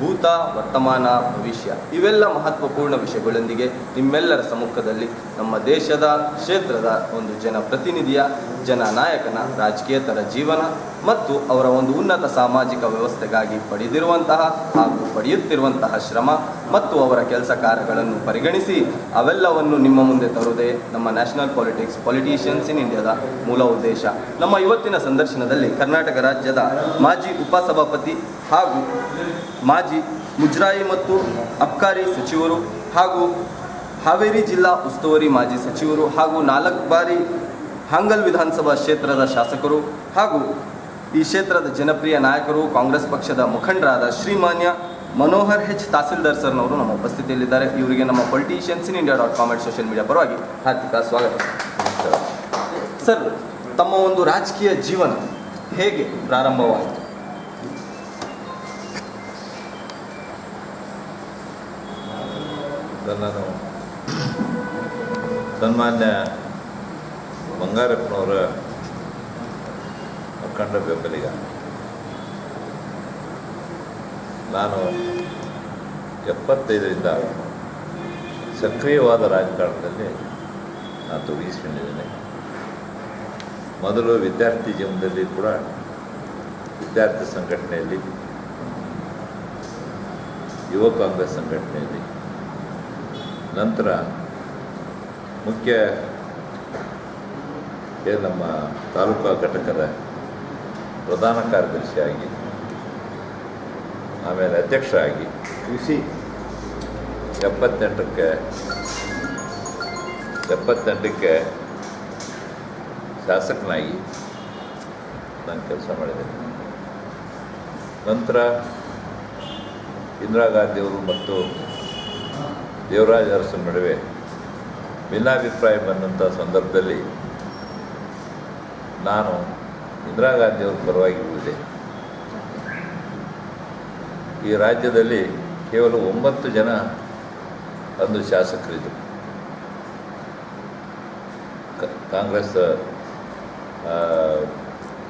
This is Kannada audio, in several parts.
ಭೂತ, ವರ್ತಮಾನ, ಭವಿಷ್ಯ ಇವೆಲ್ಲ ಮಹತ್ವಪೂರ್ಣ ವಿಷಯಗಳೊಂದಿಗೆ ನಿಮ್ಮೆಲ್ಲರ ಸಮ್ಮುಖದಲ್ಲಿ ನಮ್ಮ ದೇಶದ ಕ್ಷೇತ್ರದ ಒಂದು ಜನಪ್ರತಿನಿಧಿಯ, ಜನನಾಯಕನ ರಾಜಕೀಯತರ ಜೀವನ ಮತ್ತು ಅವರ ಒಂದು ಉನ್ನತ ಸಾಮಾಜಿಕ ವ್ಯವಸ್ಥೆಗಾಗಿ ಪಡೆದಿರುವಂತಹ ಹಾಗೂ ಪಡೆಯುತ್ತಿರುವಂತಹ ಶ್ರಮ ಮತ್ತು ಅವರ ಕೆಲಸ ಕಾರ್ಯಗಳನ್ನು ಪರಿಗಣಿಸಿ ಅವೆಲ್ಲವನ್ನು ನಿಮ್ಮ ಮುಂದೆ ತರುವುದೇ ನಮ್ಮ ನ್ಯಾಷನಲ್ ಪಾಲಿಟಿಕ್ಸ್ ಪೊಲಿಟೀಷಿಯನ್ಸ್ ಇನ್ ಇಂಡಿಯಾದ ಮೂಲ ಉದ್ದೇಶ. ನಮ್ಮ ಇವತ್ತಿನ ಸಂದರ್ಶನದಲ್ಲಿ ಕರ್ನಾಟಕ ರಾಜ್ಯದ ಮಾಜಿ ಉಪಸಭಾಪತಿ ಹಾಗೂ ಮಾಜಿ ಮುಜರಾಯಿ ಮತ್ತು ಅಬ್ಕಾರಿ ಸಚಿವರು ಹಾಗೂ ಹಾವೇರಿ ಜಿಲ್ಲಾ ಉಸ್ತುವಾರಿ ಮಾಜಿ ಸಚಿವರು ಹಾಗೂ ನಾಲ್ಕು ಬಾರಿ ಹಾಂಗಲ್ ವಿಧಾನಸಭಾ ಕ್ಷೇತ್ರದ ಶಾಸಕರು ಹಾಗೂ ಈ ಕ್ಷೇತ್ರದ ಜನಪ್ರಿಯ ನಾಯಕರು ಕಾಂಗ್ರೆಸ್ ಪಕ್ಷದ ಮುಖಂಡರಾದ ಶ್ರೀಮಾನ್ಯ ಮನೋಹರ್ ಹೆಚ್ ತಹಸೀಲ್ದಾರ್ ಸರ್ನವರು ನಮ್ಮ ಉಪಸ್ಥಿತಿಯಲ್ಲಿದ್ದಾರೆ. ಇವರಿಗೆ ನಮ್ಮ politicians in India dot comment social media ಪರವಾಗಿ ಹಾರ್ದಿಕ ಸ್ವಾಗತ. ಸರ್, ತಮ್ಮ ಒಂದು ರಾಜಕೀಯ ಜೀವನ ಹೇಗೆ ಪ್ರಾರಂಭವಾಯಿತು? ನಾನು ಸನ್ಮಾನ್ಯ ಬಂಗಾರಪ್ಪನವರ ಅಖಂಡ ಬೆಂಬಲಿಗ ನಾನು ಎಪ್ಪತ್ತೈದರಿಂದ ಸಕ್ರಿಯವಾದ ರಾಜಕಾರಣದಲ್ಲಿ ನಾನು ತೊಡಗಿಸಿಕೊಂಡಿದ್ದೇನೆ. ಮೊದಲು ವಿದ್ಯಾರ್ಥಿ ಜೀವನದಲ್ಲಿ ಕೂಡ ವಿದ್ಯಾರ್ಥಿ ಸಂಘಟನೆಯಲ್ಲಿ, ಯುವ ಕಾಂಗ್ರೆಸ್ ಸಂಘಟನೆಯಲ್ಲಿ ನಂತರ ಮುಖ್ಯ ನಮ್ಮ ತಾಲೂಕಾ ಘಟಕದ ಪ್ರಧಾನ ಕಾರ್ಯದರ್ಶಿಯಾಗಿ, ಆಮೇಲೆ ಅಧ್ಯಕ್ಷ ಆಗಿ ಕೃಷಿ ಎಪ್ಪತ್ತೆಂಟಕ್ಕೆ ಎಪ್ಪತ್ತೆಂಟಕ್ಕೆ ಶಾಸಕನಾಗಿ ನಾನು ಕೆಲಸ ಮಾಡಿದೆ. ನಂತರ ಇಂದಿರಾ ಗಾಂಧಿಯವರು ಮತ್ತು ದೇವರಾಜ ಅರಸು ನಡುವೆ ಭಿನ್ನಾಭಿಪ್ರಾಯ ಬಂದಂಥ ಸಂದರ್ಭದಲ್ಲಿ ನಾನು ಇಂದಿರಾ ಗಾಂಧಿಯವ್ರ ಪರವಾಗಿ ಉಳಿದೆ ಈ ರಾಜ್ಯದಲ್ಲಿ ಕೇವಲ ಒಂಬತ್ತು ಜನ ಅಂದು ಶಾಸಕರಿದ್ದರು. ಕಾಂಗ್ರೆಸ್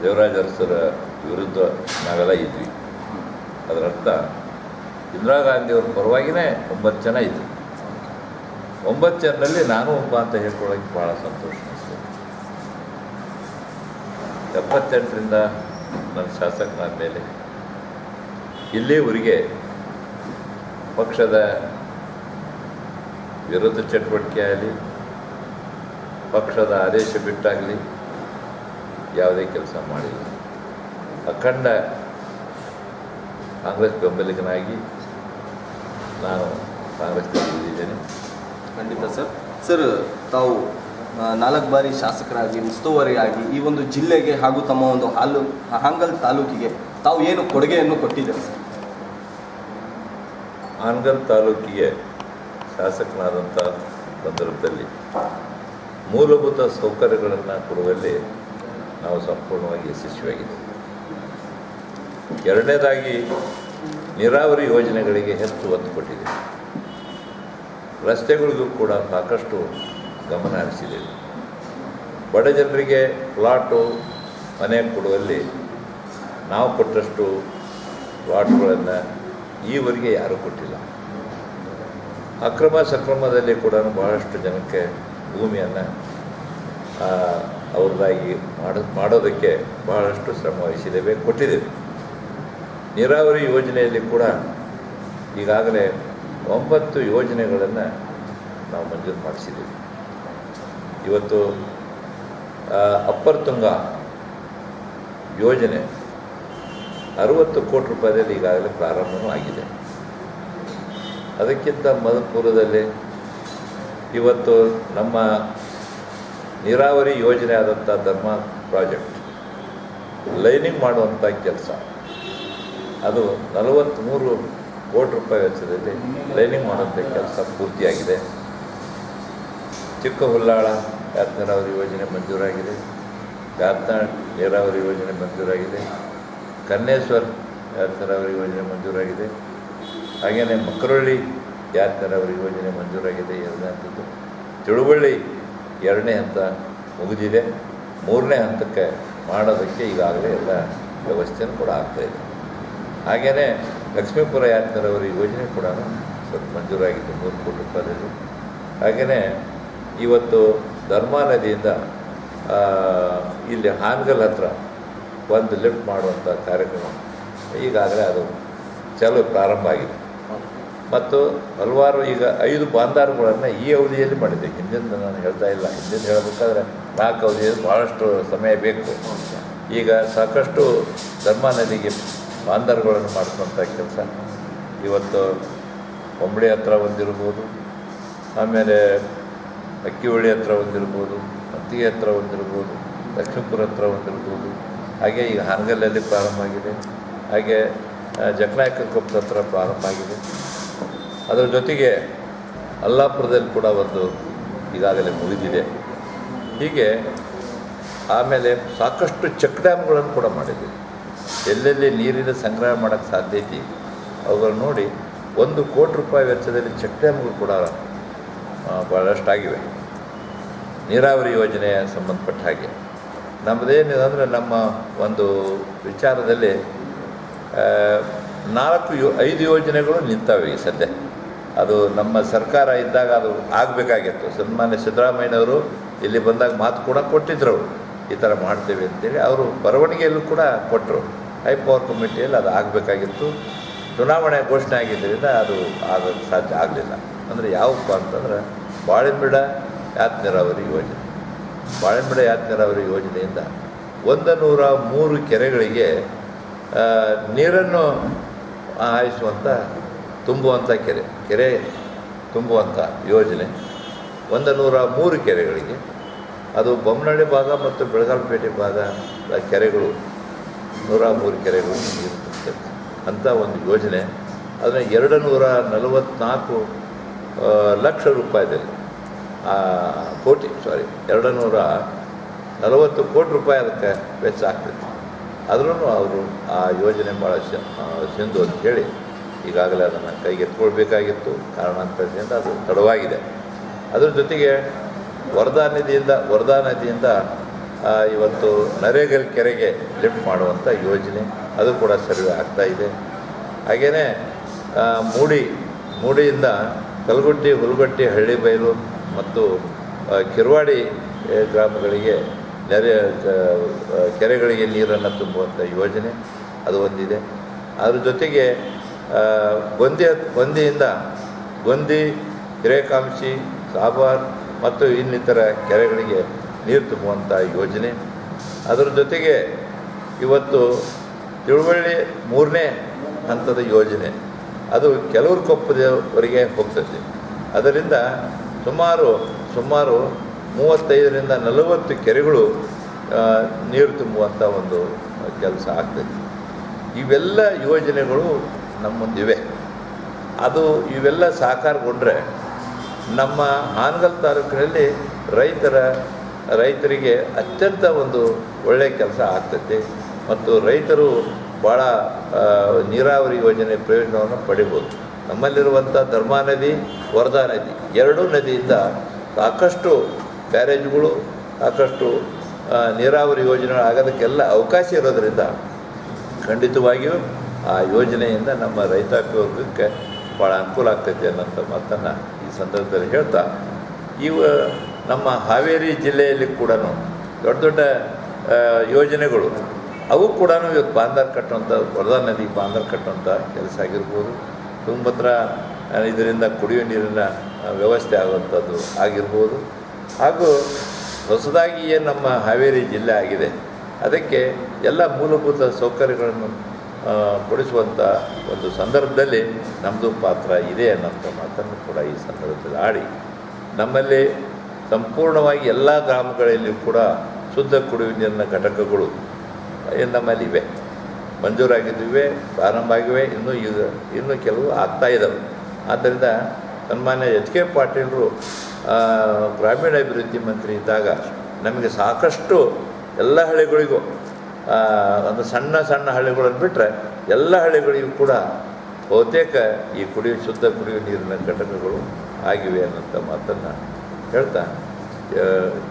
ದೇವರಾಜ ಅರಸರ ವಿರುದ್ಧ ನಾವೆಲ್ಲ ಇದ್ವಿ. ಅದರರ್ಥ ಇಂದಿರಾ ಗಾಂಧಿಯವ್ರ ಪರವಾಗಿಯೇ ಒಂಬತ್ತು ಜನ ಇದ್ದರು. ಒಂಬತ್ತು ಜನರಲ್ಲಿ ನಾನು ಒಬ್ಬ ಅಂತ ಹೇಳ್ಕೊಳ್ಳೋಕ್ಕೆ ಭಾಳ ಸಂತೋಷ ಅನಿಸ್ತು ಎಪ್ಪತ್ತೆಂಟರಿಂದ ನನ್ನ ಶಾಸಕನಾದ ಮೇಲೆ ಇಲ್ಲಿವರೆಗೆ ಪಕ್ಷದ ವಿರೋಧ ಚಟುವಟಿಕೆ ಆಗಲಿ, ಪಕ್ಷದ ಆದೇಶ ಬಿಟ್ಟಾಗಲಿ ಯಾವುದೇ ಕೆಲಸ ಮಾಡಿಲ್ಲ. ಅಖಂಡ ಕಾಂಗ್ರೆಸ್ ಬೆಂಬಲಿಗನಾಗಿ ನಾನು ಉಳಿದಿದ್ದೇನೆ ಖಂಡಿತ ಸರ್. ಸರ್, ತಾವು ನಾಲ್ಕು ಬಾರಿ ಶಾಸಕರಾಗಿ, ಉಸ್ತುವಾರಿಯಾಗಿ ಈ ಒಂದು ಜಿಲ್ಲೆಗೆ ಹಾಗೂ ತಮ್ಮ ಒಂದು ಹಾಲು, ಹಾಂಗಲ್ ತಾಲೂಕಿಗೆ ತಾವು ಏನು ಕೊಡುಗೆಯನ್ನು ಕೊಟ್ಟಿದ್ದೀರಿ ಸರ್? ಹಾನಗಲ್ ತಾಲೂಕಿಗೆ ಶಾಸಕನಾದಂಥ ಸಂದರ್ಭದಲ್ಲಿ ಮೂಲಭೂತ ಸೌಕರ್ಯಗಳನ್ನು ಕೊಡುವಲ್ಲಿ ನಾವು ಸಂಪೂರ್ಣವಾಗಿ ಯಶಸ್ವಿಯಾಗಿದ್ದೇವೆ. ಎರಡನೇದಾಗಿ ನೀರಾವರಿ ಯೋಜನೆಗಳಿಗೆ ಹೆಚ್ಚು ಒತ್ತು ಕೊಟ್ಟಿದ್ದೇವೆ. ರಸ್ತೆಗಳಿಗೂ ಕೂಡ ಸಾಕಷ್ಟು ಗಮನ ಹರಿಸಿದೆ. ಬಡ ಜನರಿಗೆ ಪ್ಲಾಟು ಮನೆ ಕೊಡುವಲ್ಲಿ ನಾವು ಕೊಟ್ಟಷ್ಟು ಪ್ಲಾಟ್ಗಳನ್ನು ಈವರೆಗೆ ಯಾರೂ ಕೊಟ್ಟಿಲ್ಲ. ಅಕ್ರಮ ಸಕ್ರಮದಲ್ಲಿ ಕೂಡ ಬಹಳಷ್ಟು ಜನಕ್ಕೆ ಭೂಮಿಯನ್ನು ಅವ್ರದ್ದಾಗಿ ಮಾಡ, ಮಾಡೋದಕ್ಕೆ ಬಹಳಷ್ಟು ಶ್ರಮ ವಹಿಸಿದ್ದೇವೆ, ಕೊಟ್ಟಿದ್ದೇವೆ. ನೀರಾವರಿ ಯೋಜನೆಯಲ್ಲಿ ಕೂಡ ಈಗಾಗಲೇ ಒಂಬತ್ತು ಯೋಜನೆಗಳನ್ನು ನಾವು ಮಂಜೂರು ಮಾಡಿಸಿದ್ದೀವಿ. ಇವತ್ತು ಅಪ್ಪರ್ ತುಂಗ ಯೋಜನೆ ಅರುವತ್ತು ಕೋಟಿ ರೂಪಾಯಿಯಲ್ಲಿ ಈಗಾಗಲೇ ಪ್ರಾರಂಭವೂ ಆಗಿದೆ. ಅದಕ್ಕಿಂತ ಮೊದಲ ಪೂರ್ವದಲ್ಲಿ ಇವತ್ತು ನಮ್ಮ ನೀರಾವರಿ ಯೋಜನೆ ಆದಂಥ ಧರ್ಮ ಪ್ರಾಜೆಕ್ಟ್ ಲೈನಿಂಗ್ ಮಾಡುವಂಥ ಕೆಲಸ. ಅದು ನಲವತ್ತ್ಮೂರು ಕೋಟಿ ರೂಪಾಯಿ ವೆಚ್ಚದಲ್ಲಿ ಲೈನಿಂಗ್ ಮಾಡುವಂಥ ಕೆಲಸ ಪೂರ್ತಿಯಾಗಿದೆ. ಚಿಕ್ಕ ಹುಲ್ಲಾಳ ಯಾತ್ ನೀರಾವರಿ ಯೋಜನೆ ಮಂಜೂರಾಗಿದೆ. ಗಾತ್ನಾಳ್ ನೀರಾವರಿ ಯೋಜನೆ ಮಂಜೂರಾಗಿದೆ. ಕನ್ನೇಶ್ವರ್ ಯಾತ್ ನೀರಾವರಿ ಯೋಜನೆ ಮಂಜೂರಾಗಿದೆ. ಹಾಗೆಯೇ ಮಕ್ಕರಳ್ಳಿ ಯಾತ್ ನೀರಾವರಿ ಯೋಜನೆ ಮಂಜೂರಾಗಿದೆ ಎರಡನೇ ಹಂತದ್ದು. ತಿಳುವಳ್ಳಿ ಎರಡನೇ ಹಂತ ಮುಗಿದಿದೆ. ಮೂರನೇ ಹಂತಕ್ಕೆ ಮಾಡೋದಕ್ಕೆ ಈಗಾಗಲೇ ಎಲ್ಲ ವ್ಯವಸ್ಥೆಯನ್ನು ಕೂಡ ಆಗ್ತಾಯಿದೆ ಹಾಗೆಯೇ ಲಕ್ಷ್ಮೀಪುರ ಯಾತ್ ನೀರಾವರಿ ಯೋಜನೆ ಕೂಡ ಸ್ವಲ್ಪ ಮಂಜೂರಾಗಿತ್ತು ಮೂರು ಕೋಟಿ ರೂಪಾಯಿ ಹಾಗೆಯೇ ಇವತ್ತು ಧರ್ಮಾ ನದಿಯಿಂದ ಇಲ್ಲಿ ಹಾನಗಲ್ ಹತ್ರ ಒಂದು ಲಿಫ್ಟ್ ಮಾಡುವಂಥ ಕಾರ್ಯಕ್ರಮ ಈಗಾಗಲೇ ಅದು ಚಾಲು ಪ್ರಾರಂಭ ಆಗಿದೆ. ಮತ್ತು ಹಲವಾರು ಈಗ ಐದು ಬಾಂದಾರುಗಳನ್ನು ಈ ಅವಧಿಯಲ್ಲಿ ಮಾಡಿದೆ. ಹಿಂದಿನ ನಾನು ಹೇಳ್ತಾ ಇಲ್ಲ. ಹಿಂದಿನ ಹೇಳಬೇಕಾದ್ರೆ ನಾಲ್ಕು ಅವಧಿಯಲ್ಲಿ ಭಾಳಷ್ಟು ಸಮಯ ಬೇಕು. ಈಗ ಸಾಕಷ್ಟು ಧರ್ಮ ನದಿಗೆ ಬಾಂದಾರುಗಳನ್ನು ಮಾಡಿಸುವಂಥ ಕೆಲಸ. ಇವತ್ತು ಒಂಬಳಿ ಹತ್ರ ಒಂದಿರ್ಬೋದು ಆಮೇಲೆ ಅಕ್ಕಿಹೊಳಿ ಹತ್ರ ಒಂದಿರ್ಬೋದು ಹತ್ತಿಗೆ ಹತ್ರ ಒಂದಿರ್ಬೋದು ಲಕ್ಷ್ಮೀಪುರ ಹತ್ರ ಒಂದಿರ್ಬೋದು. ಹಾಗೆ ಈಗ ಹಾನಗಲ್ಲಲ್ಲಿ ಪ್ರಾರಂಭ ಆಗಿದೆ. ಹಾಗೆ ಆ, ಜಕನಾಯಕ ಕೊಪ್ಪದ ಹತ್ರ ಪ್ರಾರಂಭ ಆಗಿದೆ. ಅದರ ಜೊತೆಗೆ ಅಲ್ಲಾಪುರದಲ್ಲಿ ಕೂಡ ಒಂದು ಈಗಾಗಲೇ ಮುಗಿದಿದೆ. ಹೀಗೆ ಆಮೇಲೆ ಸಾಕಷ್ಟು ಚೆಕ್ ಡ್ಯಾಮ್ಗಳನ್ನು ಕೂಡ ಮಾಡಿದ್ದೀವಿ. ಎಲ್ಲೆಲ್ಲಿ ನೀರಿನ ಸಂಗ್ರಹ ಮಾಡೋಕ್ಕೆ ಸಾಧ್ಯ ಐತಿ ಅವುಗಳನ್ನ ನೋಡಿ ಒಂದು ಕೋಟಿ ರೂಪಾಯಿ ವೆಚ್ಚದಲ್ಲಿ ಚೆಕ್ ಡ್ಯಾಮ್ಗಳು ಕೂಡ ಭಾಳಷ್ಟು ಭಾಳಷ್ಟಾಗಿವೆ ನೀರಾವರಿ ಯೋಜನೆಯ ಸಂಬಂಧಪಟ್ಟ ಹಾಗೆ. ನಮ್ಮದೇನಿದೆ ಅಂದರೆ ನಮ್ಮ ಒಂದು ವಿಚಾರದಲ್ಲಿ ನಾಲ್ಕು ಯೋ, ಐದು ಯೋಜನೆಗಳು ನಿಂತವೆ ಈ ಸದ್ಯ. ಅದು ನಮ್ಮ ಸರ್ಕಾರ ಇದ್ದಾಗ ಅದು ಆಗಬೇಕಾಗಿತ್ತು. ಸನ್ಮಾನ್ಯ ಸಿದ್ದರಾಮಯ್ಯನವರು ಇಲ್ಲಿ ಬಂದಾಗ ಮಾತು ಕೂಡ ಕೊಟ್ಟಿದ್ರು ಅವರು. ಈ ಥರ ಮಾಡ್ತೇವೆ ಅಂತೇಳಿ ಅವರು ಬರವಣಿಗೆಯಲ್ಲೂ ಕೂಡ ಕೊಟ್ಟರು ಹೈ ಪವರ್ ಕಮಿಟಿಯಲ್ಲಿ ಅದು ಆಗಬೇಕಾಗಿತ್ತು. ಚುನಾವಣೆ ಘೋಷಣೆ ಆಗಿದ್ದರಿಂದ ಅದು ಆಗಕ್ಕೆ ಸಾಧ್ಯ ಆಗಲಿಲ್ಲ. ಅಂದರೆ ಯಾವಪ್ಪ ಅಂತಂದರೆ ಬಾಳೆಂಬಿಡ ಯಾತ್ ನೀರಾವರಿ ಯೋಜನೆ. ಬಾಳೆಂಬಿಡ ಯಾತ್ ನೀರಾವರಿ ಯೋಜನೆಯಿಂದ ಒಂದು ನೂರ ಮೂರು ಕೆರೆಗಳಿಗೆ ನೀರನ್ನು ಹಾಯಿಸುವಂಥ ತುಂಬುವಂಥ ಕೆರೆ ಕೆರೆ ತುಂಬುವಂಥ ಯೋಜನೆ. ಒಂದು ನೂರ ಮೂರು ಕೆರೆಗಳಿಗೆ. ಅದು ಬೊಮ್ಮನಹಳ್ಳಿ ಭಾಗ ಮತ್ತು ಬೆಳಗಾವಿಪೇಟೆ ಭಾಗ ಆ ಕೆರೆಗಳು ನೂರ ಮೂರು ಕೆರೆಗಳು ನೀರು ಅಂಥ ಒಂದು ಯೋಜನೆ. ಅದನ್ನು ಎರಡು ನೂರ ನಲವತ್ತ್ನಾಲ್ಕು ಲಕ್ಷ ರೂಪಾಯಿದಲ್ಲಿ ಕೋಟಿ ಸಾರಿ ಎರಡು ನೂರ ನಲವತ್ತು ಕೋಟಿ ರೂಪಾಯಿ ಅದಕ್ಕೆ ವೆಚ್ಚ ಆಗ್ತೈತೆ ಆದ್ರೂ ಅವರು ಆ ಯೋಜನೆ ಭಾಳ ಸಿಂಧು ಅಂತ ಹೇಳಿ ಈಗಾಗಲೇ ಅದನ್ನು ಕೈಗೆತ್ಕೊಳ್ಬೇಕಾಗಿತ್ತು ಕಾರಣಾಂತರದಿಂದ ಅದು ತಡವಾಗಿದೆ. ಅದರ ಜೊತೆಗೆ ವರದಾ ನಿಧಿಯಿಂದ, ವರದಾ ನದಿಯಿಂದ ಇವತ್ತು ನರೇಗಲ್ ಕೆರೆಗೆ ಲಿಫ್ಟ್ ಮಾಡುವಂಥ ಯೋಜನೆ ಅದು ಕೂಡ ಸರ್ವೆ ಆಗ್ತಾ ಇದೆ. ಹಾಗೆಯೇ ಮೂಡಿ, ಮೂಡಿಯಿಂದ ಕಲ್ಗುಟ್ಟಿ, ಹುಲ್ಗಟ್ಟಿ ಹಳ್ಳಿಬೈಲು ಮತ್ತು ಕಿರುವಾಡಿ ಗ್ರಾಮಗಳಿಗೆ ನೆರೆ ಕೆರೆಗಳಿಗೆ ನೀರನ್ನು ತುಂಬುವಂಥ ಯೋಜನೆ ಅದು ಒಂದಿದೆ. ಅದ್ರ ಜೊತೆಗೆ ಗೊಂದಿ, ಗೊಂದಿಯಿಂದ ಗೊಂದಿ, ಹಿರೇಕಾಂಶಿ, ಸಾಬಾರ್ ಮತ್ತು ಇನ್ನಿತರ ಕೆರೆಗಳಿಗೆ ನೀರು ತುಂಬುವಂಥ ಯೋಜನೆ. ಅದರ ಜೊತೆಗೆ ಇವತ್ತು ತಿಳುವಳ್ಳಿ ಮೂರನೇ ಹಂತದ ಯೋಜನೆ. ಅದು ಕೆಲವ್ರ ಕೊಪ್ಪದವರೆಗೆ ಹೋಗ್ತದೆ. ಅದರಿಂದ ಸುಮಾರು ಸುಮಾರು ಮೂವತ್ತೈದರಿಂದ ನಲವತ್ತು ಕೆರೆಗಳು ನೀರು ತುಂಬುವಂಥ ಒಂದು ಕೆಲಸ ಆಗ್ತದೆ. ಇವೆಲ್ಲ ಯೋಜನೆಗಳು ನಮ್ಮ ಮುಂದಿವೆ ಅದು ಇವೆಲ್ಲ ಸಾಕಾರಗೊಂಡ್ರೆ ನಮ್ಮ ಹಾನಗಲ್ ತಾಲೂಕಿನಲ್ಲಿ ರೈತರ ರೈತರಿಗೆ ಅತ್ಯಂತ ಒಂದು ಒಳ್ಳೆಯ ಕೆಲಸ ಆಗ್ತದೆ ಮತ್ತು ರೈತರು ಭಾಳ ನೀರಾವರಿ ಯೋಜನೆ ಪ್ರಯೋಜನವನ್ನು ಪಡಿಬೋದು. ನಮ್ಮಲ್ಲಿರುವಂಥ ಧರ್ಮಾ ನದಿ, ವರದಾ ನದಿ, ಎರಡೂ ನದಿಯಿಂದ ಸಾಕಷ್ಟು ಬ್ಯಾರೇಜ್ಗಳು, ಸಾಕಷ್ಟು ನೀರಾವರಿ ಯೋಜನೆಗಳು ಆಗೋದಕ್ಕೆಲ್ಲ ಅವಕಾಶ ಇರೋದರಿಂದ ಖಂಡಿತವಾಗಿಯೂ ಆ ಯೋಜನೆಯಿಂದ ನಮ್ಮ ರೈತಾಪಿ ವರ್ಗಕ್ಕೆ ಭಾಳ ಅನುಕೂಲ ಆಗ್ತೈತೆ ಅನ್ನೋಂಥ ಮಾತನ್ನು ಈ ಸಂದರ್ಭದಲ್ಲಿ ಹೇಳ್ತಾ ಇವು ನಮ್ಮ ಹಾವೇರಿ ಜಿಲ್ಲೆಯಲ್ಲಿ ಕೂಡ ದೊಡ್ಡ ದೊಡ್ಡ ಯೋಜನೆಗಳು. ಅವು ಕೂಡ ಇವತ್ತು ಬಾಂಧರ್ ಕಟ್ಟುವಂಥ, ವರದಾ ನದಿ ಬಾಂಧರ್ ಕಟ್ಟುವಂಥ ಕೆಲಸ ಆಗಿರ್ಬೋದು. ತುಂಗಭದ್ರಾ ಇದರಿಂದ ಕುಡಿಯುವ ನೀರಿನ ವ್ಯವಸ್ಥೆ ಆಗುವಂಥದ್ದು ಆಗಿರ್ಬೋದು. ಹಾಗೂ ಹೊಸದಾಗಿ ಏನು ನಮ್ಮ ಹಾವೇರಿ ಜಿಲ್ಲೆ ಆಗಿದೆ. ಅದಕ್ಕೆ ಎಲ್ಲ ಮೂಲಭೂತ ಸೌಕರ್ಯಗಳನ್ನು ಕೊಡಿಸುವಂಥ ಒಂದು ಸಂದರ್ಭದಲ್ಲಿ ನಮ್ಮದು ಪಾತ್ರ ಇದೆ ಅನ್ನೋಂಥ ಮಾತನ್ನು ಕೂಡ ಈ ಸಂದರ್ಭದಲ್ಲಿ ಆಡಿ ನಮ್ಮಲ್ಲಿ ಸಂಪೂರ್ಣವಾಗಿ ಎಲ್ಲ ಗ್ರಾಮಗಳಲ್ಲಿ ಕೂಡ ಶುದ್ಧ ಕುಡಿಯುವ ನೀರಿನ ಘಟಕಗಳು ನಮ್ಮಲ್ಲಿವೆ ಮಂಜೂರಾಗಿದ್ದಿವೆ, ಪ್ರಾರಂಭ ಆಗಿವೆ, ಇನ್ನೂ ಈಗ ಇನ್ನೂ ಕೆಲವು ಆಗ್ತಾ ಇದ್ದಾವೆ ಆದ್ದರಿಂದ ಸನ್ಮಾನ್ಯ ಎಚ್ ಕೆ ಪಾಟೀಲರು ಗ್ರಾಮೀಣಾಭಿವೃದ್ಧಿ ಮಂತ್ರಿ ಇದ್ದಾಗ ನಮಗೆ ಸಾಕಷ್ಟು ಎಲ್ಲ ಹಳ್ಳಿಗಳಿಗೂ ಒಂದು ಸಣ್ಣ ಸಣ್ಣ ಹಳ್ಳಿಗಳನ್ನು ಬಿಟ್ಟರೆ ಎಲ್ಲ ಹಳ್ಳಿಗಳಿಗೂ ಕೂಡ ಬಹುತೇಕ ಈ ಕುಡಿಯುವ ಶುದ್ಧ ಕುಡಿಯುವ ನೀರಿನ ಘಟಕಗಳು ಆಗಿವೆ ಅನ್ನೋಂಥ ಮಾತನ್ನು ಹೇಳ್ತಾ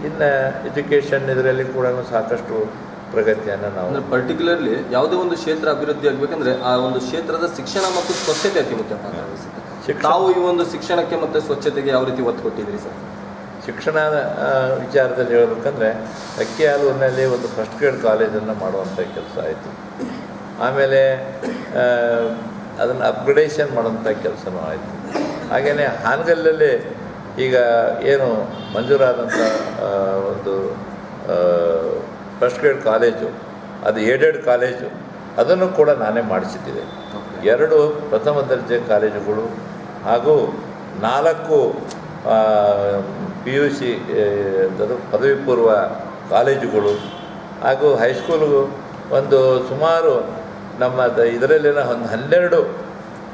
ಇನ್ನು ಎಜುಕೇಷನ್ ಇದರಲ್ಲಿ ಕೂಡ ಸಾಕಷ್ಟು ಪ್ರಗತಿಯನ್ನು ನಾವು ಅಂದರೆ ಪರ್ಟಿಕ್ಯುಲರ್ಲಿ ಯಾವುದೇ ಒಂದು ಕ್ಷೇತ್ರ ಅಭಿವೃದ್ಧಿ ಆಗಬೇಕಂದ್ರೆ ಆ ಒಂದು ಕ್ಷೇತ್ರದ ಶಿಕ್ಷಣ ಮತ್ತು ಸ್ವಚ್ಛತೆ ಅತಿ ಮುಖ್ಯ ಪಾತ್ರ ವಹಿಸುತ್ತೆ. ಶಿಕ್ಷಣ- ತಾವು ಈ ಒಂದು ಶಿಕ್ಷಣಕ್ಕೆ ಮತ್ತು ಸ್ವಚ್ಛತೆಗೆ ಯಾವ ರೀತಿ ಒತ್ತು ಕೊಟ್ಟಿದ್ದೀರಿ ಸರ್? ಶಿಕ್ಷಣದ ವಿಚಾರದಲ್ಲಿ ಹೇಳಬೇಕಂದ್ರೆ ಅಕ್ಕಿ ಹಾಲೂರಿನಲ್ಲಿ ಒಂದು ಫಸ್ಟ್ ಗ್ರೇಡ್ ಕಾಲೇಜನ್ನು ಮಾಡುವಂಥ ಕೆಲಸ ಆಯಿತು. ಆಮೇಲೆ ಅದನ್ನು ಅಪ್ಗ್ರೇಡೇಷನ್ ಮಾಡುವಂಥ ಕೆಲಸನೂ ಆಯಿತು. ಹಾಗೆಯೇ ಹಾನಗಲ್ಲಲ್ಲಿ ಈಗ ಏನು ಮಂಜೂರಾದಂಥ ಒಂದು ಫಸ್ಟ್ ಗ್ರೇಡ್ ಕಾಲೇಜು ಅದು ಏಡೆಡ್ ಕಾಲೇಜು ಅದನ್ನು ಕೂಡ ನಾನೇ ಮಾಡಿಸಿದ್ದೆ ಎರಡು ಪ್ರಥಮ ದರ್ಜೆ ಕಾಲೇಜುಗಳು ಹಾಗೂ ನಾಲ್ಕು ಪಿ ಯು ಸಿ ಪದವಿ ಪೂರ್ವ ಕಾಲೇಜುಗಳು ಹಾಗೂ ಹೈಸ್ಕೂಲು ಒಂದು ಸುಮಾರು ನಮ್ಮ ದ- ಇದರಲ್ಲಿನ ಒಂದು ಹನ್ನೆರಡು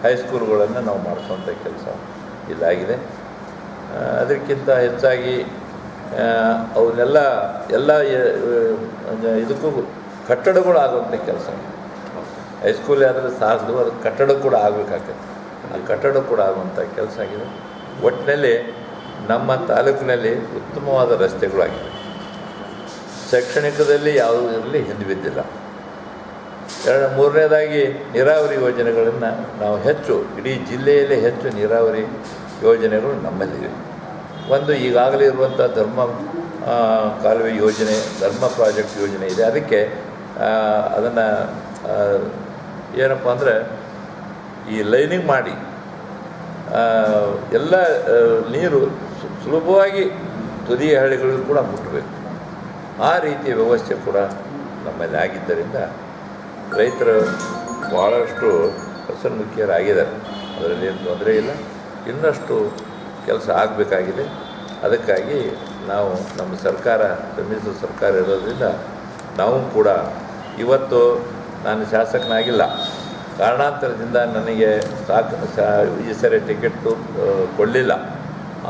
ಹೈಸ್ಕೂಲ್ಗಳನ್ನು ನಾವು ಮಾಡಿಸುವಂಥ ಕೆಲಸ ಇದಾಗಿದೆ. ಅದಕ್ಕಿಂತ ಹೆಚ್ಚಾಗಿ ಅವನ್ನೆಲ್ಲ, ಎಲ್ಲ ಇದಕ್ಕೂ ಕಟ್ಟಡಗಳು ಆಗುವಂಥ ಕೆಲಸ. ಹೈಸ್ಕೂಲ್ ಆದರೆ ಸಾಲದು ಅದು ಕಟ್ಟಡ ಕೂಡ ಆಗಬೇಕಾಗ್ತದೆ. ಆ ಕಟ್ಟಡ ಕೂಡ ಆಗುವಂಥ ಕೆಲಸ ಆಗಿದೆ. ಒಟ್ಟಿನಲ್ಲಿ ನಮ್ಮ ತಾಲೂಕಿನಲ್ಲಿ ಉತ್ತಮವಾದ ರಸ್ತೆಗಳಾಗಿವೆ. ಶೈಕ್ಷಣಿಕದಲ್ಲಿ ಯಾವುದರಲ್ಲಿ ಇರಲಿ, ಹಿಂದೆ ಬಿದ್ದಿಲ್ಲ. ಎರಡು, ಮೂರನೇದಾಗಿ ನೀರಾವರಿ ಯೋಜನೆಗಳನ್ನು ನಾವು ಹೆಚ್ಚು, ಇಡೀ ಜಿಲ್ಲೆಯಲ್ಲೇ ಹೆಚ್ಚು ನೀರಾವರಿ ಯೋಜನೆಗಳು ನಮ್ಮಲ್ಲಿವೆ. ಒಂದು ಈಗಾಗಲೇ ಇರುವಂಥ ಧರ್ಮ ಕಾಲುವೆ ಯೋಜನೆ, ಧರ್ಮ ಪ್ರಾಜೆಕ್ಟ್ ಯೋಜನೆ ಇದೆ. ಅದಕ್ಕೆ ಅದನ್ನು ಏನಪ್ಪ ಅಂದರೆ ಈ ಲೈನಿಂಗ್ ಮಾಡಿ ಎಲ್ಲ ನೀರು ಸುಲಭವಾಗಿ ತುದಿಯ ಹಳ್ಳಿಗಳಿಗೂ ಕೂಡ ಮುಟ್ಟಬೇಕು ಆ ರೀತಿಯ ವ್ಯವಸ್ಥೆ ಕೂಡ ನಮ್ಮಲ್ಲಿ ಆಗಿದ್ದರಿಂದ ರೈತರು ಭಾಳಷ್ಟು ಹಸನ್ಮುಖಿಯರಾಗಿದ್ದಾರೆ ಅದರಲ್ಲಿ ಏನು ತೊಂದರೆ ಇಲ್ಲ. ಇನ್ನಷ್ಟು ಕೆಲಸ ಆಗಬೇಕಾಗಿದೆ. ಅದಕ್ಕಾಗಿ ನಾವು ನಮ್ಮ ಸರ್ಕಾರ ಸಮ್ಮಿಶ್ರ ಸರ್ಕಾರ ಇರೋದರಿಂದ ನಾವು ಕೂಡ ಇವತ್ತು ನಾನು ಶಾಸಕನಾಗಿಲ್ಲ. ಕಾರಣಾಂತರದಿಂದ ನನಗೆ ಸಾಕು ಈ ಸರಿ ಟಿಕೆಟ್ಟು ಕೊಡಲಿಲ್ಲ.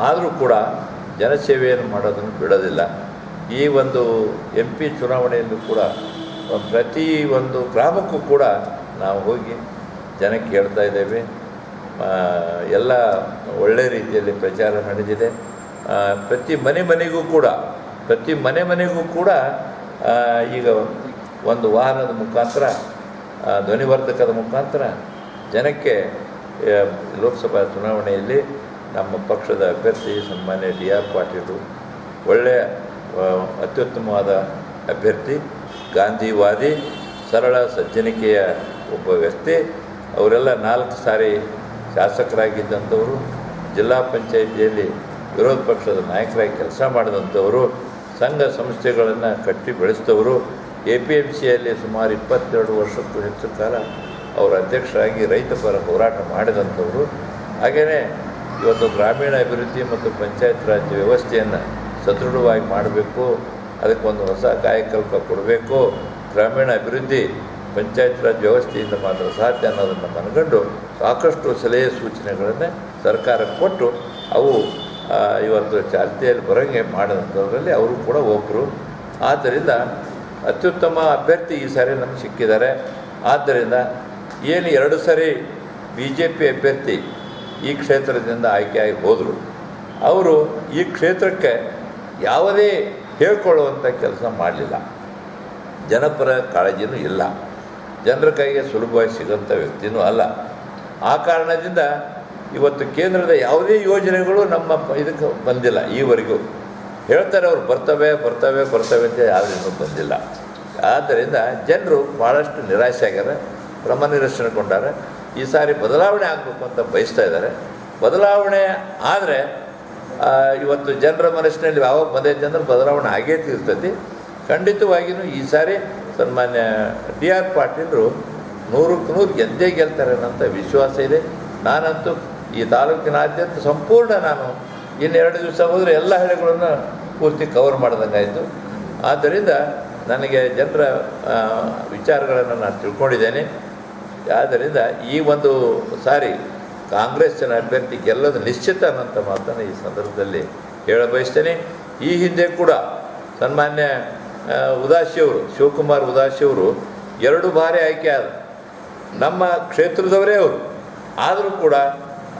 ಆದರೂ ಕೂಡ ಜನಸೇವೆಯನ್ನು ಮಾಡೋದನ್ನು ಬಿಡೋದಿಲ್ಲ. ಈ ಒಂದು ಎಂ ಪಿ ಚುನಾವಣೆಯಲ್ಲೂ ಕೂಡ, ಪ್ರತಿ ಒಂದು ಗ್ರಾಮಕ್ಕೂ ಕೂಡ ನಾವು ಹೋಗಿ ಜನಕ್ಕೆ ಹೇಳ್ತಾ ಇದ್ದೇವೆ. ಎಲ್ಲ ಒಳ್ಳೆ ರೀತಿಯಲ್ಲಿ ಪ್ರಚಾರ ನಡೆದಿದೆ. ಪ್ರತಿ ಮನೆ ಮನೆಗೂ ಕೂಡ, ಪ್ರತಿ ಮನೆ ಮನೆಗೂ ಕೂಡ ಈಗ ಒಂದು ವಾಹನದ ಮುಖಾಂತರ ಧ್ವನಿವರ್ಧಕದ ಮುಖಾಂತರ ಜನಕ್ಕೆ ಲೋಕಸಭಾ ಚುನಾವಣೆಯಲ್ಲಿ ನಮ್ಮ ಪಕ್ಷದ ಅಭ್ಯರ್ಥಿ ಸನ್ಮಾನ್ಯ ಡಿ ಆರ್ ಪಾಟೀಲು ಒಳ್ಳೆಯ ಅತ್ಯುತ್ತಮವಾದ ಅಭ್ಯರ್ಥಿ, ಗಾಂಧಿವಾದಿ, ಸರಳ ಸಜ್ಜನಿಕೆಯ ಒಬ್ಬ ವ್ಯಕ್ತಿ, ಅವರೆಲ್ಲ ನಾಲ್ಕು ಸಾರಿ ಶಾಸಕರಾಗಿದ್ದಂಥವರು, ಜಿಲ್ಲಾ ಪಂಚಾಯಿತಿಯಲ್ಲಿ ವಿರೋಧ ಪಕ್ಷದ ನಾಯಕರಾಗಿ ಕೆಲಸ ಮಾಡಿದಂಥವರು, ಸಂಘ ಸಂಸ್ಥೆಗಳನ್ನು ಕಟ್ಟಿ ಬೆಳೆಸಿದವರು ಎ ಪಿ ಎಂ ಸಿಯಲ್ಲಿ ಸುಮಾರು ಇಪ್ಪತ್ತೆರಡು ವರ್ಷಕ್ಕೂ ಹೆಚ್ಚು ಕಾಲ ಅವರ ಅಧ್ಯಕ್ಷರಾಗಿ ರೈತ ಪರ ಹೋರಾಟ ಮಾಡಿದಂಥವರು. ಹಾಗೆಯೇ ಇವತ್ತು ಗ್ರಾಮೀಣ ಅಭಿವೃದ್ಧಿ ಮತ್ತು ಪಂಚಾಯತ್ ರಾಜ್ ವ್ಯವಸ್ಥೆಯನ್ನು ಸದೃಢವಾಗಿ ಮಾಡಬೇಕು ಅದಕ್ಕೊಂದು ಹೊಸ ಕಾಯಕಲ್ಪ ಕೊಡಬೇಕು. ಗ್ರಾಮೀಣ ಅಭಿವೃದ್ಧಿ ಪಂಚಾಯತ್ ರಾಜ್ ವ್ಯವಸ್ಥೆಯಿಂದ ಮಾತ್ರ ಸಾಧ್ಯ ಅನ್ನೋದನ್ನು ಮನಗಂಡು ಸಾಕಷ್ಟು ಸಲಹೆ ಸೂಚನೆಗಳನ್ನು ಸರ್ಕಾರಕ್ಕೆ ಕೊಟ್ಟು ಅವು ಇವತ್ತು ಚಾಲ್ತಿಯಲ್ಲಿ ಬರೋಂಗೆ ಮಾಡಿದಂಥದ್ರಲ್ಲಿ ಅವರು ಕೂಡ ಒಬ್ಬರು ಆದ್ದರಿಂದ ಅತ್ಯುತ್ತಮ ಅಭ್ಯರ್ಥಿ ಈ ಸಾರಿ ನಮ್ಗೆ ಸಿಕ್ಕಿದ್ದಾರೆ. ಆದ್ದರಿಂದ ಏನು ಎರಡು ಸಾರಿ ಬಿ ಜೆ ಪಿ ಅಭ್ಯರ್ಥಿ ಈ ಕ್ಷೇತ್ರದಿಂದ ಆಯ್ಕೆಯಾಗಿ ಹೋದರು. ಅವರು ಈ ಕ್ಷೇತ್ರಕ್ಕೆ ಯಾವುದೇ ಹೇಳ್ಕೊಳ್ಳುವಂಥ ಕೆಲಸ ಮಾಡಲಿಲ್ಲ. ಜನಪರ ಕಾಳಜಿನೂ ಇಲ್ಲ. ಜನರ ಕೈಗೆ ಸುಲಭವಾಗಿ ಸಿಗೋಂಥ ವ್ಯಕ್ತಿನೂ ಅಲ್ಲ. ಆ ಕಾರಣದಿಂದ ಇವತ್ತು ಕೇಂದ್ರದ ಯಾವುದೇ ಯೋಜನೆಗಳು ನಮ್ಮ ಇದಕ್ಕೆ ಬಂದಿಲ್ಲ, ಈವರೆಗೂ. ಹೇಳ್ತಾರೆ ಅವ್ರು, ಬರ್ತವೆ ಬರ್ತವೆ ಬರ್ತವೆ ಅಂತ ಯಾವುದೇ ಬಂದಿಲ್ಲ. ಆದ್ದರಿಂದ ಜನರು ಭಾಳಷ್ಟು ನಿರಾಶೆ ಆಗ್ಯಾರ ಕ್ರಮ ನಿರಸನಗೊಂಡಾರೆ ಈ ಸಾರಿ ಬದಲಾವಣೆ ಆಗಬೇಕು ಅಂತ ಬಯಸ್ತಾ ಇದ್ದಾರೆ. ಬದಲಾವಣೆ ಆದರೆ ಇವತ್ತು ಜನರ ಮನಸ್ಸಿನಲ್ಲಿ ಯಾವಾಗ ಬಂದೈತೆ ಅಂದ್ರೆ ಬದಲಾವಣೆ ಆಗೇ ತೀರ್ತೈತಿ. ಖಂಡಿತವಾಗಿಯೂ ಈ ಸಾರಿ ಸನ್ಮಾನ್ಯ ಡಿ ಆರ್ ಪಾಟೀಲರು ನೂರಕ್ಕೆ ನೂರು ಗೆದ್ದೇ ಗೆಲ್ತಾರೆ ಅನ್ನೋಂಥ ವಿಶ್ವಾಸ ಇದೆ. ನಾನಂತೂ ಈ ತಾಲೂಕಿನಾದ್ಯಂತ ಸಂಪೂರ್ಣ ನಾನು ಇನ್ನೆರಡು ದಿವಸ ಹೋದರೆ ಎಲ್ಲ ಹಳ್ಳಿಗಳನ್ನು ಪೂರ್ತಿ ಕವರ್ ಮಾಡ್ದಂಗಾಯಿತು ಆದ್ದರಿಂದ ನನಗೆ ಜನರ ವಿಚಾರಗಳನ್ನು ನಾನು ತಿಳ್ಕೊಂಡಿದ್ದೇನೆ. ಆದ್ದರಿಂದ ಈ ಒಂದು ಸಾರಿ ಕಾಂಗ್ರೆಸ್ಸಿನ ಅಭ್ಯರ್ಥಿ ಗೆಲ್ಲೋದು ನಿಶ್ಚಿತ ಅನ್ನೋಂಥ ಮಾತನ್ನು ಈ ಸಂದರ್ಭದಲ್ಲಿ ಹೇಳ ಬಯಸ್ತೇನೆ. ಈ ಹಿಂದೆ ಕೂಡ ಸನ್ಮಾನ್ಯ ಉದಾಸಿಯವರು ಶಿವಕುಮಾರ್ ಉದಾಸಿಯವರು ಎರಡು ಬಾರಿ ಆಯ್ಕೆ ಆದ ನಮ್ಮ ಕ್ಷೇತ್ರದವರೇ ಅವರು. ಆದರೂ ಕೂಡ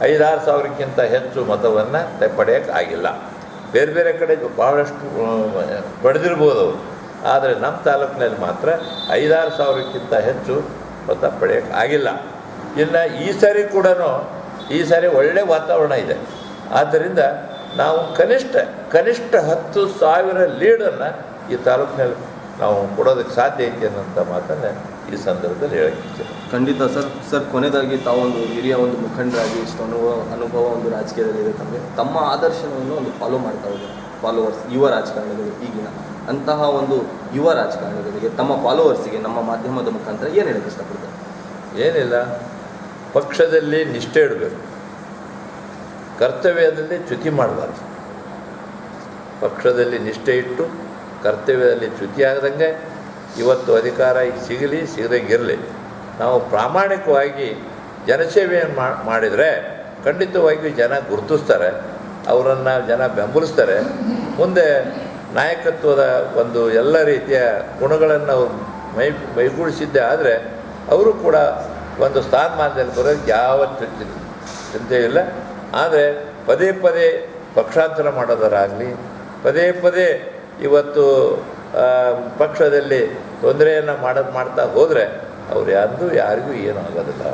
ಐದಾರು ಸಾವಿರಕ್ಕಿಂತ ಹೆಚ್ಚು ಮತವನ್ನು ಪಡೆಯೋಕ್ಕಾಗಿಲ್ಲ ಬೇರೆ ಬೇರೆ ಕಡೆ ಭಾಳಷ್ಟು ಪಡೆದಿರ್ಬೋದು ಅವರು. ಆದರೆ ನಮ್ಮ ತಾಲೂಕಿನಲ್ಲಿ ಮಾತ್ರ ಐದಾರು ಸಾವಿರಕ್ಕಿಂತ ಹೆಚ್ಚು ಮತ ಆಗಿಲ್ಲ. ಇನ್ನು ಈ ಸಾರಿ ಕೂಡ ಈ ಸಾರಿ ಒಳ್ಳೆಯ ವಾತಾವರಣ ಇದೆ. ಆದ್ದರಿಂದ ನಾವು ಕನಿಷ್ಠ ಕನಿಷ್ಠ ಹತ್ತು ಸಾವಿರ ಲೀಡನ್ನು ಈ ತಾಲೂಕಿನಲ್ಲಿ ನಾವು ಕೊಡೋದಕ್ಕೆ ಸಾಧ್ಯ ಐತಿ ಅನ್ನೋಂಥ ಮಾತನ್ನು ಈ ಸಂದರ್ಭದಲ್ಲಿ ಹೇಳಕ್ಕೆ ಖಂಡಿತ ಸರ್ ಸರ್ ಕೊನೆಯದಾಗಿ ತಾವೊಂದು ಹಿರಿಯ ಒಂದು ಮುಖಂಡರಾಗಿ ಇಷ್ಟು ಅನುಭವ ಅನುಭವ ಒಂದು ರಾಜಕೀಯದಲ್ಲಿದೆ ತಮಗೆ. ತಮ್ಮ ಆದರ್ಶವನ್ನು ಒಂದು ಫಾಲೋ ಮಾಡ್ತಾ ಹೋಗೋದು ಫಾಲೋವರ್ಸ್ ಯುವ ರಾಜಕಾರಣಿಗಳು ಈಗಿನ ಅಂತಹ ಒಂದು ಯುವ ರಾಜಕಾರಣಿಗಳಿಗೆ ತಮ್ಮ ಫಾಲೋವರ್ಸಿಗೆ ನಮ್ಮ ಮಾಧ್ಯಮದ ಮುಖಾಂತರ ಏನು ಹೇಳಕ್ಕೆ ಇಷ್ಟಪಡ್ತಾರೆ? ಏನಿಲ್ಲ. ಪಕ್ಷದಲ್ಲಿ ನಿಷ್ಠೆ ಇಡಬೇಕು. ಕರ್ತವ್ಯದಲ್ಲಿ ಚ್ಯುತಿ ಮಾಡಬಾರ್ದು. ಪಕ್ಷದಲ್ಲಿ ನಿಷ್ಠೆ ಇಟ್ಟು ಕರ್ತವ್ಯದಲ್ಲಿ ಚ್ಯುತಿ ಆಗದಂಗೆ ಇವತ್ತು ಅಧಿಕಾರ ಸಿಗಲಿ ಸಿಗದಂಗಿರಲಿ ನಾವು ಪ್ರಾಮಾಣಿಕವಾಗಿ ಜನಸೇವೆಯನ್ನು ಮಾಡಿದರೆ ಖಂಡಿತವಾಗಿಯೂ ಜನ ಗುರುತಿಸ್ತಾರೆ, ಅವರನ್ನು ಜನ ಬೆಂಬಲಿಸ್ತಾರೆ. ಮುಂದೆ ನಾಯಕತ್ವದ ಒಂದು ಎಲ್ಲ ರೀತಿಯ ಗುಣಗಳನ್ನು ಅವರು ಮೈ, ಮೈಗೂಡಿಸಿದ್ದೆ ಆದರೆ ಅವರು ಕೂಡ ಒಂದು ಸ್ಥಾನಮಾನದಲ್ಲಿ ಬರೋಕ್ಕೆ ಯಾವ ಚಿಂತೆ ಇಲ್ಲ. ಆದರೆ ಪದೇ ಪದೇ ಪಕ್ಷಾಂತರ ಮಾಡೋದರಾಗಲಿ, ಪದೇ ಪದೇ ಇವತ್ತು ಪಕ್ಷದಲ್ಲಿ ತೊಂದರೆಯನ್ನು ಮಾಡೋದು ಮಾಡ್ತಾ ಹೋದರೆ ಅವ್ರು ಯಾರ್ದು ಯಾರಿಗೂ ಏನೂ ಆಗೋದಿಲ್ಲ.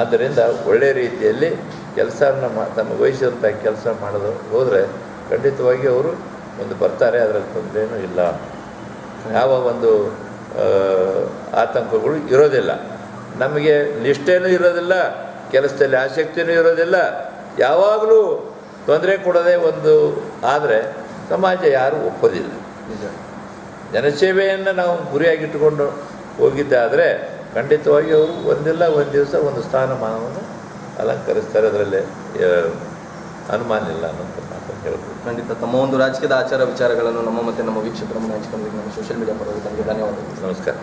ಆದ್ದರಿಂದ ಒಳ್ಳೆಯ ರೀತಿಯಲ್ಲಿ ಕೆಲಸವನ್ನು ಮಾ, ತಮ್ಮ ವಹಿಸಿದಂಥ ಕೆಲಸ ಮಾಡೋದು, ಹೋದರೆ ಖಂಡಿತವಾಗಿ ಅವರು ಒಂದು ಬರ್ತಾರೆ, ಅದರಲ್ಲಿ ತೊಂದರೆಯೂ ಇಲ್ಲ. ಯಾವ ಒಂದು ಆತಂಕಗಳು ಇರೋದಿಲ್ಲ. ನಮಗೆ ನಿಷ್ಠೆಯೂ ಇರೋದಿಲ್ಲ, ಕೆಲಸದಲ್ಲಿ ಆಸಕ್ತಿಯೂ ಇರೋದಿಲ್ಲ. ಯಾವಾಗಲೂ ತೊಂದರೆ ಕೊಡೋದೇ ಒಂದು, ಆದರೆ ಸಮಾಜ ಯಾರೂ ಒಪ್ಪೋದಿಲ್ಲ. ನಿಜ. ಜನಸೇವೆಯನ್ನು ನಾವು ಗುರಿಯಾಗಿಟ್ಟುಕೊಂಡು ಹೋಗಿದ್ದಾದರೆ ಖಂಡಿತವಾಗಿ ಅವರು ಒಂದಿಲ್ಲ ಒಂದು ದಿವಸ ಒಂದು ಸ್ಥಾನಮಾನವನ್ನು ಅಲಂಕರಿಸ್ತಾರೆ. ಅದರಲ್ಲಿ ಅನುಮಾನ ಇಲ್ಲ ಮಾತನ್ನು ಹೇಳ್ಬೋದು. ಖಂಡಿತ. ತಮ್ಮ ಒಂದು ರಾಜಕೀಯದ ಆಚಾರ ವಿಚಾರಗಳನ್ನು ನಮ್ಮ ಮತ್ತೆ ನಮ್ಮ ವೀಕ್ಷಕರನ್ನು ಹಂಚ್ಕೊಂಡಿದ್ದು ನಮ್ಮ ಸೋಷಿಯಲ್ ಮೀಡಿಯಾ ಪರವಾಗಿ ತಮಗೆ ಧನ್ಯವಾದಗಳು. ನಮಸ್ಕಾರ.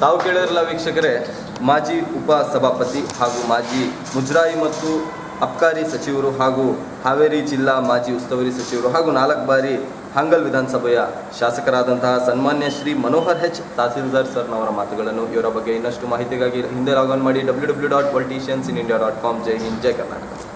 ತಾವು ಕೇಳಿರಲ್ಲ ವೀಕ್ಷಕರೇ ಮಾಜಿ ಉಪ ಸಭಾಪತಿ ಹಾಗೂ ಮಾಜಿ ಮುಜರಾಯಿ ಮತ್ತು ಅಬ್ಕಾರಿ ಸಚಿವರು ಹಾಗೂ ಹಾವೇರಿ ಜಿಲ್ಲಾ ಮಾಜಿ ಉಸ್ತುವಾರಿ ಸಚಿವರು ಹಾಗೂ ನಾಲ್ಕು ಬಾರಿ ಹಂಗಲ್ ವಿಧಾನಸಭೆಯ ಶಾಸಕರಾದಂತಹ ಸನ್ಮಾನ್ಯ ಶ್ರೀ ಮನೋಹರ್ ಹೆಚ್ ತಹಸೀಲ್ದಾರ್ ಸರ್ನವರ ಮಾತುಗಳನ್ನು ಇವರ ಬಗ್ಗೆ ಇನ್ನಷ್ಟು ಮಾಹಿತಿಗಾಗಿ ಹಿಂದೆ ಲಾಗ್ ಆನ್ ಮಾಡಿ W W dot politicians in India dot com ಜೈ ಹಿಂದ್, ಜೈ ಕರ್ನಾಟಕ.